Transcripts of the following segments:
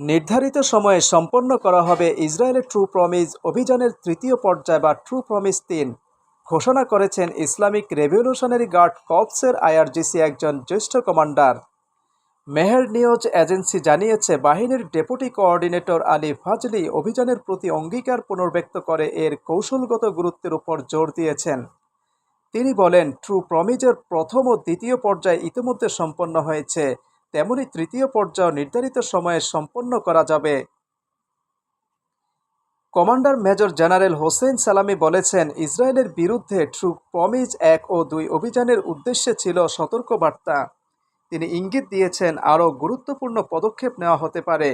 নির্ধারিত সময়ে সম্পন্ন করা হবে ইসরায়েলের ট্রু প্রমিজ অভিযানের তৃতীয় পর্যায় বা ট্রু প্রমিজ তিন। ঘোষণা করেছেন ইসলামিক রেভলিউশনারি গার্ড কর্পসের আইআরজিসি একজন জ্যেষ্ঠ কমান্ডার। মেহের নিউজ এজেন্সি জানিয়েছে, বাহিনীর ডেপুটি কোঅর্ডিনেটর আলী ফাজলি অভিযানের প্রতি অঙ্গীকার পুনর্ব্যক্ত করে এর কৌশলগত গুরুত্বের উপর জোর দিয়েছেন। তিনি বলেন ট্রু প্রমিজের প্রথম ও দ্বিতীয় পর্যায় ইতিমধ্যে সম্পন্ন হয়েছে। তেমনি তৃতীয় পর্যায় নির্ধারিত সময়ে সম্পন্ন করা যাবে। কমান্ডার মেজর জেনারেল হোসেন সালামি বলেছেন, ইসরায়েলের বিরুদ্ধে ট্রু প্রমিজ এক ও দুই অভিযানের উদ্দেশ্যে ছিল সতর্কবার্তা। তিনি ইঙ্গিত দিয়েছেন, আরও গুরুত্বপূর্ণ পদক্ষেপ নেওয়া হতে পারে।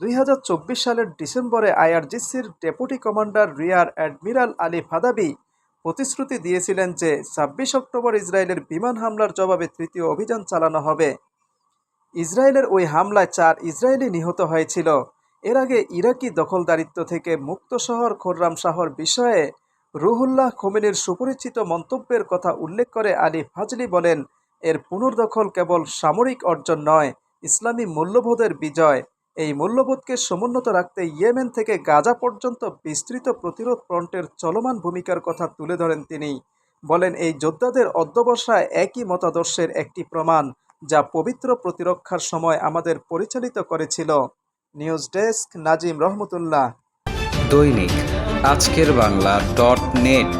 দুই হাজার চব্বিশ সালের ডিসেম্বরে আইআরজিসির deputy commander rear admiral Ali Fadavi প্রতিশ্রুতি দিয়েছিলেন যে, ছাব্বিশ অক্টোবর ইসরায়েলের বিমান হামলার জবাবে তৃতীয় অভিযান চালানো হবে। ইসরায়েলের ওই হামলায় চার ইসরায়েলি নিহত হয়েছিল। এর আগে ইরাকি দখলদারিত্ব থেকে মুক্ত শহর খোররাম শাহর বিষয়ে রুহুল্লাহ খোমেনির সুপরিচিত মন্তব্যের কথা উল্লেখ করে আলী ফাজলি বলেন, এর পুনর্দখল কেবল সামরিক অর্জন নয়, ইসলামী মূল্যবোধের বিজয়। এই মূল্যবোধকে সমুন্নত রাখতে ইয়েমেন থেকে গাজা পর্যন্ত বিস্তৃত প্রতিরোধ ফ্রন্টের চলমান ভূমিকার কথা তুলে ধরেন তিনি। বলেন, এই যোদ্ধাদের অধ্যবসায় একই মতাদর্শের একটি প্রমাণ। যা পবিত্র প্রতিরক্ষার সময় আমাদের পরিচালিত করেছিল। News desk, Nazim Rahmatullah. দৈনিক আজকের বাংলা ডট নেট।